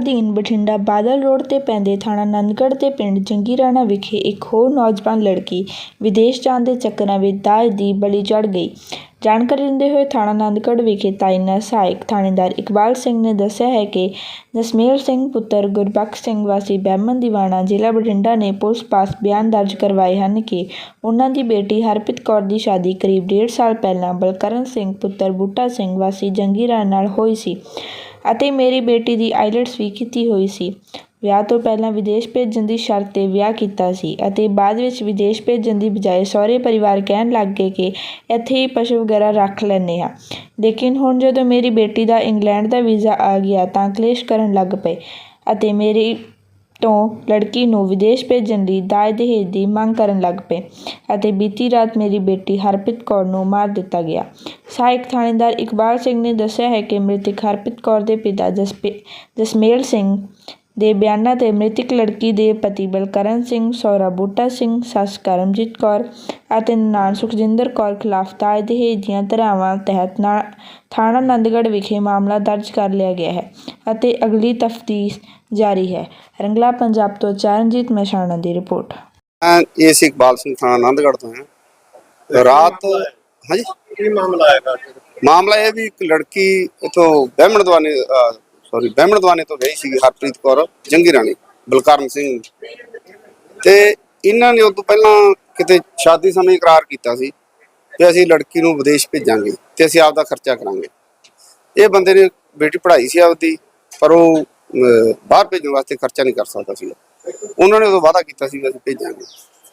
ਅਧੀਨ ਬਠਿੰਡਾ ਬਾਦਲ ਰੋਡ ਤੇ ਪੈਂਦੇ ਥਾਣਾ ਨੰਦਗੜ੍ਹ ਦੇ ਪਿੰਡ ਜੰਗੀ ਰਾਣਾ ਵਿਖੇ ਇੱਕ ਹੋਰ ਨੌਜਵਾਨ ਲੜਕੀ ਵਿਦੇਸ਼ ਜਾਣ ਦੇ ਚੱਕਰਾਂ ਵਿੱਚ ਦਾਜ ਦੀ ਬਲੀ ਚੜ੍ਹ ਗਈ। ਜਾਣਕਾਰੀ ਦਿੰਦੇ ਹੋਏ ਥਾਣਾ ਨੰਦਗੜ੍ਹ ਵਿਖੇ ਤਾਇਨਾ ਸਹਾਇਕ ਥਾਣੇਦਾਰ ਇਕਬਾਲ ਸਿੰਘ ਨੇ ਦੱਸਿਆ ਹੈ ਕਿ ਜਸਮੇਲ ਸਿੰਘ ਪੁੱਤਰ ਗੁਰਬਖਸ਼ ਸਿੰਘ ਵਾਸੀ ਬਹਿਮਨ ਦੀਵਾਨਾ ਜ਼ਿਲ੍ਹਾ ਬਠਿੰਡਾ ਨੇ ਪੁਲਿਸ ਪਾਸ ਬਿਆਨ ਦਰਜ ਕਰਵਾਏ ਹਨ ਕਿ ਉਹਨਾਂ ਦੀ ਬੇਟੀ ਹਰਪ੍ਰੀਤ ਕੌਰ ਦੀ ਸ਼ਾਦੀ ਕਰੀਬ ਡੇਢ ਸਾਲ ਪਹਿਲਾਂ ਬਲਕਰਨ ਸਿੰਘ ਪੁੱਤਰ ਬੂਟਾ ਸਿੰਘ ਵਾਸੀ ਜੰਗੀਰਾਣਾ ਨਾਲ ਹੋਈ ਸੀ। ਅਤੇ ਮੇਰੀ ਬੇਟੀ ਦੀ ਆਈਲੈਟਸ ਵੀ ਕੀਤੀ ਹੋਈ ਸੀ। ਵਿਆਹ ਤੋਂ ਪਹਿਲਾਂ ਵਿਦੇਸ਼ ਭੇਜਣ ਦੀ ਸ਼ਰਤ ਤੇ ਵਿਆਹ ਕੀਤਾ ਸੀ ਅਤੇ ਬਾਅਦ ਵਿੱਚ ਵਿਦੇਸ਼ ਭੇਜਣ ਦੀ ਬਜਾਏ ਸਹੁਰੇ ਪਰਿਵਾਰ ਕਹਿਣ ਲੱਗ ਗਏ ਕਿ ਇੱਥੇ ਹੀ ਪਸ਼ੂ ਵਗੈਰਾ ਰੱਖ ਲੈਂਦੇ ਹਾਂ। ਲੇਕਿਨ ਹੁਣ ਜਦੋਂ ਮੇਰੀ ਬੇਟੀ ਦਾ ਇੰਗਲੈਂਡ ਦਾ ਵੀਜ਼ਾ ਆ ਗਿਆ ਤਾਂ ਕਲੇਸ਼ ਕਰਨ ਲੱਗ ਪਏ ਅਤੇ ਮੇਰੀ ਤੋਂ ਲੜਕੀ ਨੂੰ ਵਿਦੇਸ਼ ਭੇਜਣ ਲਈ ਦਾਜ ਦਹੇਜ ਦੀ ਮੰਗ ਕਰਨ ਲੱਗ ਪਏ ਅਤੇ ਬੀਤੀ ਰਾਤ ਮੇਰੀ ਬੇਟੀ ਹਰਪ੍ਰੀਤ ਕੌਰ ਨੂੰ ਮਾਰ ਦਿੱਤਾ ਗਿਆ। ਸਹਾਇਕ ਥਾਣੇਦਾਰ ਇਕਬਾਲ ਸਿੰਘ ਨੇ ਦੱਸਿਆ ਹੈ ਕਿ ਮ੍ਰਿਤਕ ਹਰਪ੍ਰੀਤ ਕੌਰ ਦੇ ਪਿਤਾ ਜਸਪੇ ਜਸਮੇਲ ਸਿੰਘ ਦੇ ਬਿਆਨਾਂ ਤੇ ਮ੍ਰਿਤਕ ਲੜਕੀ ਦੇ ਪਤੀ ਬਲਕਰਨ ਸਿੰਘ ਸਹੁਰਾ ਬੂਟਾ ਸਿੰਘ ਸੱਸ ਕਰਮਜੀਤ ਕੌਰ ਅਤੇ ਨਨਾਣ ਸੁਖਜਿੰਦਰ ਕੌਰ ਖਿਲਾਫ ਦਾਜ ਦਹੇਜ ਦੀਆਂ ਧਾਰਾਵਾਂ ਤਹਿਤ ਨਾ- ਥਾਣਾ ਆਨੰਦਗੜ੍ਹ ਵਿਖੇ ਮਾਮਲਾ ਦਰਜ ਕਰ ਲਿਆ ਗਿਆ ਹੈ ਅਤੇ ਅਗਲੀ ਤਫਤੀਸ਼ ਜਾਰੀ ਹੈ। ਰੰਗਲਾ ਪੰਜਾਬ ਤੋਂ ਚਰਨਜੀਤ ਮਹਿਸਾਣਾ ਦੀ ਰਿਪੋਰਟ। ਮੈਂ ਏਸੀ ਇਕਬਾਲ ਸਿੰਘ ਥਾਣਾ ਆਨੰਦਗੜ੍ਹ ਤੋਂ ਹਾਂ ਰਾਤ ਹਾਂਜੀ? ਕੀ ਮਾਮਲਾ ਹੈਗਾ? ਮਾਮਲਾ ਇਹ ਵੀ ਇੱਕ ਲੜਕੀ ਇਥੋਂ ਬਹਿਮਣ ਦਵਾਨੇ ਸੌਰੀ ਬਹਿਮਣ ਦਵਾਨੇ ਤੋਂ ਗਈ ਸੀ ਹਰਪ੍ਰੀਤ ਕੌਰ, ਜੰਗੀ ਰਾਣੀ, ਬਲਕਰਨ ਸਿੰਘ। ਤੇ ਇਹਨਾਂ ਨੇ ਉਸ ਤੋਂ ਪਹਿਲਾਂ ਕਿਤੇ ਸ਼ਾਦੀ ਸਮੇਂ ਇਕਰਾਰ ਕੀਤਾ ਸੀ ਕਿ ਅਸੀਂ ਲੜਕੀ ਨੂੰ ਵਿਦੇਸ਼ ਭੇਜਾਂਗੇ ਤੇ ਅਸੀਂ ਆਪਦਾ ਖਰਚਾ ਕਰਾਂਗੇ। ਇਹ ਬੰਦੇ ਨੇ ਬੇਟੀ ਪੜ੍ਹਾਈ ਸੀ ਆਪਦੀ, ਪਰ ਉਹ ਬਾਹਰ ਭੇਜਣ ਵਾਸਤੇ ਖਰਚਾ ਨਹੀਂ ਕਰ ਸਕਦਾ ਸੀ ਉਹਨਾਂ ਨੇ ਉਦੋਂ ਵਾਅਦਾ ਕੀਤਾ ਸੀ ਕਿ ਅਸੀਂ ਭੇਜਾਂਗੇ।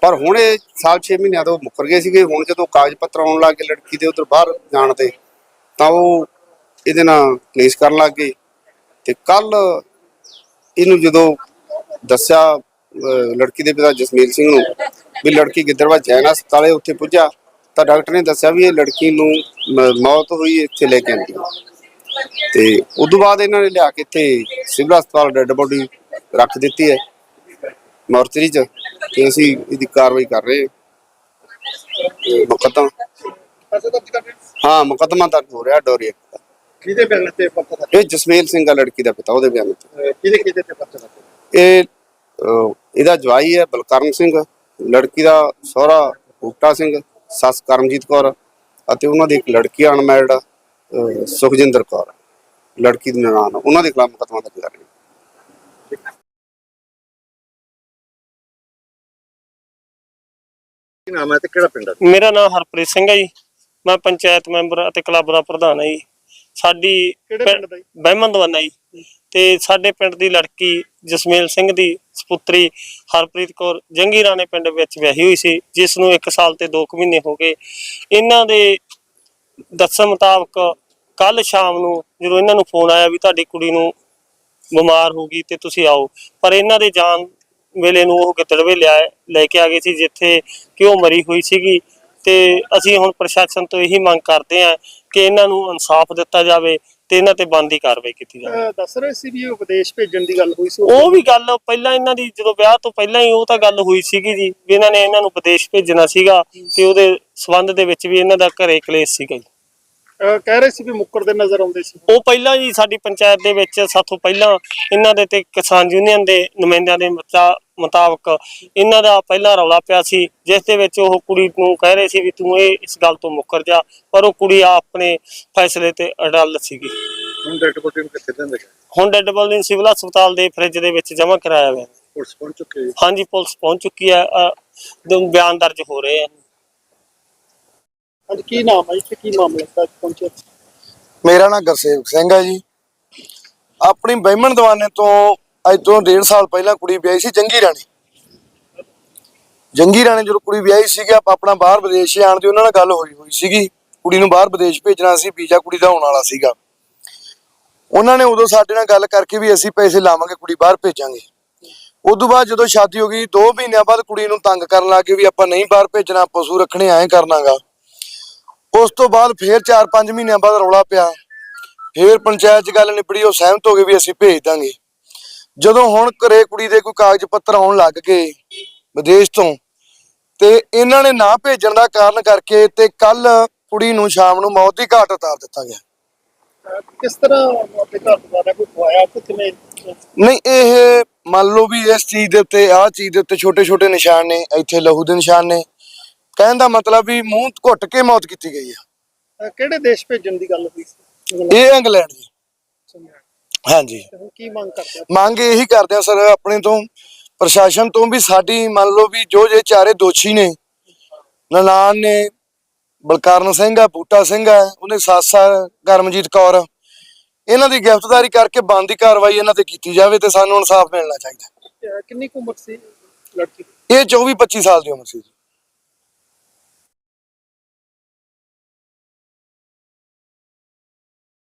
ਪਰ ਹੁਣ ਇਹ ਸਾਲ 6 ਮਹੀਨਿਆਂ ਤੋਂ ਮੁੱਕਰ ਗਏ ਸੀਗੇ। ਹੁਣ ਜਦੋਂ ਕਾਗਜ਼ ਪੱਤਰ ਆਉਣ ਲੱਗ ਗਏ ਲੜਕੀ ਦੇ ਉਧਰ ਬਾਹਰ ਜਾਣ ਤੇ, ਤਾਂ ਉਹ ਇਹਦੇ ਨਾਲ ਕਲੇਸ਼ ਕਰਨ ਲੱਗ ਗਏ। ਤੇ ਕੱਲ ਇਹਨੂੰ ਜਦੋਂ ਦੱਸਿਆ ਲੜਕੀ ਦੇ ਪਿਤਾ ਜਸਮੀਲ ਸਿੰਘ ਨੂੰ ਵੀ ਲੜਕੀ ਗਿੱਦੜਵਾ ਜੈਨ ਹਸਪਤਾਲੇ ਉੱਥੇ ਪੁੱਜਾ ਤਾਂ ਡਾਕਟਰ ਨੇ ਦੱਸਿਆ ਵੀ ਇਹ ਲੜਕੀ ਨੂੰ ਮੌਤ ਹੋਈ ਇੱਥੇ ਲੈ ਕੇ ਆਂਦੀ ਤੇ ਉਦੋਂ ਬਾਅਦ ਇਹਨਾਂ ਨੇ ਲਿਆ ਕੇ ਇੱਥੇ ਸਿਵਲ ਹਸਪਤਾਲ ਡੈੱਡ ਬੋਡੀ ਰੱਖ ਦਿੱਤੀ ਹੈ ਮੋਰਚਰੀ ਚ ਤੇ ਅਸੀਂ ਇਹਦੀ ਕਾਰਵਾਈ ਕਰ ਰਹੇ ਹਾਂ ਤੇ ਮੁਕੱਦਮਾ ਹੋ? ਮੁਕੱਦਮਾ ਦਰਜ ਹੋ ਰਿਹਾ ਡੋਰੀ ਦਾ। ਕਿਹਦੇ ਬਿਆਨ ਤੇ ਪੱਤਰ ਦਰਜ ਇਹ ਜਸਮੇਲ ਸਿੰਘ ਆ ਲੜਕੀ ਦਾ ਪਿਤਾ ਉਹਦੇ ਬਿਆਨ ਤੇ। ਅਹ ਕਿਹਦੇ ਕਿਹਦੇ ਤੇ ਪੱਤਰ ਦਰਜ ਇਹ ਅਹ, ਇਹਦਾ ਜਵਾਈ ਹੈ ਬਲਕਰਨ ਸਿੰਘ ਲੜਕੀ ਦਾ ਸਹੁਰਾ ਬੂਟਾ ਸਿੰਘ ਸੱਸ ਕਰਮਜੀਤ ਕੌਰ ਅਤੇ ਉਹਨਾਂ ਦੀ ਇੱਕ ਲੜਕੀ ਅਨਮੈਰਿਡ ਸੁਖਜਿੰਦਰ ਕੌਰ। ਲੜਕੀ ਦੀ ਨਨਾਣ ਉਹਨਾਂ ਦੇ ਖਿਲਾਫ ਮੁਕੱਦਮਾ ਦਰਜ ਕਰ ਰਹੇ ਹਾਂ। ਕੀ ਨਾਮ ਹੈ ਤੇ ਕਿਹੜਾ ਪਿੰਡ ਹੈ? ਮੇਰਾ ਨਾਮ ਹਰਪ੍ਰੀਤ ਸਿੰਘ ਹੈ ਜੀ। ਮੈਂ ਪੰਚਾਇਤ ਮੈਂਬਰ ਅਤੇ ਕਲੱਬ ਦਾ ਪ੍ਰਧਾਨ ਹਾਂ ਜੀ। ਸਾਡੀ ਕਿਹੜੇ ਪਿੰਡ ਦਾ ਜੀ? ਬਹਿਮਨ ਦਵਾਨਾ ਜੀ। ਤੇ ਸਾਡੇ ਪਿੰਡ ਦੀ ਲੜਕੀ ਜਸਮੇਲ ਸਿੰਘ ਦੀ ਸੁਪੁੱਤਰੀ ਹਰਪ੍ਰੀਤ ਕੌਰ ਜੰਗੀ ਰਾਣੇ ਪਿੰਡ ਵਿੱਚ ਵਿਆਹੀ ਹੋਈ ਸੀ ਜਿਸ ਨੂੰ 1 ਸਾਲ ਤੇ 2 ਮਹੀਨੇ ਹੋ ਗਏ। ਇਹਨਾਂ ਦੇ ਦੱਸਣ ਮੁਤਾਬਕ ਕੱਲ ਸ਼ਾਮ ਨੂੰ ਜਦੋਂ ਇਹਨਾਂ ਨੂੰ ਫੋਨ ਆਇਆ ਵੀ ਤੁਹਾਡੀ ਕੁੜੀ ਨੂੰ ਬਿਮਾਰ ਹੋ ਗਈ ਤੇ ਤੁਸੀਂ ਆਓ ਪਰ ਇਹਨਾਂ ਦੇ ਜਾਣ ਵੇਲੇ ਨੂੰ ਉਹ ਗਿੱਦੜਵੇ ਲਿਆ ਲੈ ਕੇ ਆ ਗਏ ਸੀ ਜਿੱਥੇ ਕਿ ਉਹ ਮਰੀ ਹੋਈ ਸੀਗੀ। ਤੇ ਅਸੀਂ ਹੁਣ ਪ੍ਰਸ਼ਾਸਨ ਤੋਂ ਇਹੀ ਮੰਗ ਕਰਦੇ ਹਾਂ ਕਿ ਇਹਨਾਂ ਨੂੰ ਇਨਸਾਫ ਦਿੱਤਾ ਜਾਵੇ ਤੇ ਇਹਨਾਂ ਤੇ ਬੰਦੀ ਕਾਰਵਾਈ ਕੀਤੀ ਜਾਵੇ। ਦੱਸ ਰਹੇ ਸੀ ਵੀ ਉਹ ਵਿਦੇਸ਼ ਭੇਜਣ ਦੀ ਗੱਲ ਹੋਈ ਸੀ। ਉਹ ਵੀ ਗੱਲ ਪਹਿਲਾਂ ਇਹਨਾਂ ਦੀ ਜਦੋਂ ਵਿਆਹ ਤੋਂ ਪਹਿਲਾਂ ਹੀ ਉਹ ਤਾਂ ਗੱਲ ਹੋਈ ਸੀਗੀ ਜੀ ਵੀ ਇਹਨਾਂ ਨੇ ਇਹਨਾਂ ਨੂੰ ਵਿਦੇਸ਼ ਭੇਜਣਾ ਸੀਗਾ ਤੇ ਉਹਦੇ ਸਬੰਧ ਦੇ ਵਿੱਚ ਵੀ ਇਹਨਾਂ ਦਾ ਘਰੇ ਕਲੇਸ਼ ਸੀਗਾ ਜੀ। ਕਹਿ ਰਹੇ ਸੀ ਵੀ ਮੁੱਕਰ ਦੇ ਨਜ਼ਰ ਆਉਂਦੇ ਸੀ। ਉਹ ਪਹਿਲਾਂ ਜੀ ਸਾਡੀ ਪੰਚਾਇਤ ਦੇ ਵਿੱਚ ਸਾਥੋਂ ਪਹਿਲਾਂ ਇਹਨਾਂ ਦੇ ਤੇ ਕਿਸਾਨ ਯੂਨੀਅਨ ਦੇ ਨੁਮਾਇੰਦਿਆਂ ਦੇ ਮੁਤਾ- ਮੁਤਾਬਕ ਇਹਨਾਂ ਦਾ ਪਹਿਲਾਂ ਰੌਲਾ ਪਿਆ ਸੀ ਜਿਸ ਦੇ ਵਿੱਚ ਉਹ ਕੁੜੀ ਨੂੰ ਕਹਿ ਰਹੇ ਸੀ ਵੀ ਤੂੰ ਇਹ ਇਸ ਗੱਲ ਤੋਂ ਮੁੱਕਰ ਜਾ ਪਰ ਉਹ ਕੁੜੀ ਆ ਆਪਣੇ ਫੈਸਲੇ ਤੇ ਅੜਲ ਸੀਗੀ। ਹੁਣ ਡੈਡ ਬੋਡੀ ਨੂੰ ਕਿੱਥੇ ਦਿੰਦੇ? ਹੁਣ ਡੈਡ ਬੋਡੀ ਸਿਵਲ ਹਸਪਤਾਲ ਦੇ ਫ੍ਰਿਜ ਦੇ ਵਿੱਚ ਜਮ੍ਹਾਂ ਕਰਾਇਆ ਹੋਇਆ। ਹੈ। ਪੁਲਿਸ ਪਹੁੰਚ ਚੁੱਕੀ ਹੈ ਹਾਂਜੀ ਪੁਲਿਸ ਪਹੁੰਚ ਚੁੱਕੀ ਹੈ। ਬਿਆਨ ਦਰਜ ਹੋ ਰਹੇ ਆ। ਅੱਜ ਕੀ ਨਾਮ ਹੈ ਇੱਥੇ ਕੀ ਮਾਮਲਾ ਹੈ ਅੱਜ ਮੇਰਾ ਨਾਮ ਗੁਰਸੇਵਕ ਸਿੰਘ ਹੈ ਜੀ। ਆਪਣੀ ਬਹਿਮਣ ਦਵਾਨੇ ਤੋਂ ਅੱਜ ਤੋਂ ਡੇਢ ਸਾਲ ਪਹਿਲਾਂ ਕੁੜੀ ਵਿਆਹੀ ਸੀ ਜੰਗੀ ਰਾਣੀ। ਜੰਗੀ ਰਾਣੀ ਜਦੋਂ ਕੁੜੀ ਵਿਆਹੀ ਸੀਗੀ ਆਪਣਾ ਬਾਹਰ ਵਿਦੇਸ਼ ਜਾਣ ਦੀ ਉਹਨਾਂ ਨਾਲ ਗੱਲ ਹੋਈ ਹੋਈ ਸੀਗੀ। ਕੁੜੀ ਨੂੰ ਬਾਹਰ ਵਿਦੇਸ਼ ਭੇਜਣਾ ਸੀ, ਵੀਜ਼ਾ ਕੁੜੀ ਦਾ ਆਉਣ ਵਾਲਾ ਸੀਗਾ। ਉਹਨਾਂ ਨੇ ਉਦੋਂ ਸਾਡੇ ਨਾਲ ਗੱਲ ਕਰਕੇ ਵੀ ਅਸੀਂ ਪੈਸੇ ਲਾਵਾਂਗੇ, ਕੁੜੀ ਬਾਹਰ ਭੇਜਾਂਗੇ। ਉਦੋਂ ਬਾਅਦ ਜਦੋਂ ਸ਼ਾਦੀ ਹੋ ਗਈ 2 ਮਹੀਨਿਆਂ ਬਾਅਦ ਕੁੜੀ ਨੂੰ ਤੰਗ ਕਰਨ ਲੱਗੇ ਵੀ ਆਪਾਂ ਨਹੀਂ ਬਾਹਰ ਭੇਜਣਾ, ਪਸ਼ੂ ਰੱਖਣੇ ਐਂ ਕਰਨਾਗਾ। ਉਸ ਤੋਂ ਬਾਅਦ ਫੇਰ 4-5 ਮਹੀਨਿਆਂ ਬਾਅਦ ਰੌਲਾ ਪਿਆ। ਫੇਰ ਪੰਚਾਇਤ 'ਚ ਗੱਲ ਨਿਬੜੀ ਉਹ ਸਹਿਮਤ ਹੋ ਗਏ ਵੀ ਅਸੀਂ ਭੇਜ ਦਾਂਗੇ। ਜਦੋਂ ਹੁਣ ਘਰੇ ਕੁੜੀ ਦੇ ਕੋਈ ਕਾਗਜ਼ ਪੱਤਰ ਆਉਣ ਲੱਗ ਗਏ ਵਿਦੇਸ਼ ਤੋਂ ਤੇ ਇਹਨਾਂ ਨੇ ਨਾ ਭੇਜਣ ਦਾ ਕਾਰਨ ਕਰਕੇ ਤੇ ਕੱਲ ਕੁੜੀ ਨੂੰ ਸ਼ਾਮ ਨੂੰ ਮੌਤ ਦੀ ਘਾਟ ਉਤਾਰ ਦਿੱਤਾ ਗਿਆ। ਕਿਸ ਤਰ੍ਹਾਂ ਆਪਣੇ ਘਰ ਦੁਆਰਾ ਕੋਈ ਖਵਾਇਆ ਕਿ ਕਿਵੇਂ? ਨਹੀਂ ਇਹ ਮੰਨ ਲਓ ਵੀ ਇਸ ਚੀਜ਼ ਦੇ ਉੱਤੇ ਆਹ ਚੀਜ਼ ਦੇ ਉੱਤੇ ਛੋਟੇ ਛੋਟੇ ਨਿਸ਼ਾਨ ਨੇ ਇੱਥੇ ਲਹੂ ਦੇ ਨਿਸ਼ਾਨ ਨੇ। ਕਹਿਣ ਦਾ ਮਤਲਬ ਵੀ ਮੂੰਹ ਘੁੱਟ ਕੇ ਮੌਤ ਕੀਤੀ ਗਈ ਆ। ਅਹ ਕਿਹੜੇ ਦੇਸ਼ ਭੇਜਣ ਦੀ ਗੱਲ ਹੋਈ ਸੀ? ਇਹ ਇੰਗਲੈਂਡ ਜੀ। ਹਾਂਜੀ। ਤੇ ਹੁਣ ਕੀ ਮੰਗ ਕਰਦੇ ਹੋ? ਮੰਗ ਇਹੀ ਕਰਦੇ ਆ ਸਰ ਆਪਣੇ ਤੋਂ ਪ੍ਰਸ਼ਾਸਨ ਤੋਂ ਵੀ ਸਾਡੀ ਮੰਨ ਲਓ ਵੀ ਜੋ ਜੇ ਚਾਰੇ ਦੋਸ਼ੀ ਨੇ ਨਨਾਣ ਨੇ ਬਲਕਾਰਨ ਸਿੰਘ ਆ ਬੂਟਾ ਸਿੰਘ ਆ ਉਹਨੇ ਸੱਸ ਆ ਕਰਮਜੀਤ ਕੌਰ ਇਹਨਾਂ ਦੀ ਗ੍ਰਿਫਤਾਰੀ ਕਰਕੇ ਬੰਦੀ ਕਾਰਵਾਈ ਇਹਨਾਂ ਤੇ ਕੀਤੀ ਜਾਵੇ ਤੇ ਸਾਨੂੰ ਇਨਸਾਫ ਮਿਲਣਾ ਚਾਹੀਦਾ। ਅਹ ਕਿੰਨੀ ਕੁ ਉਮਰ ਸੀ ਲੜਕੀ ਦੀ? ਇਹ 24 25 ਸਾਲ ਦੀ ਉਮਰ ਸੀ ਜੀ।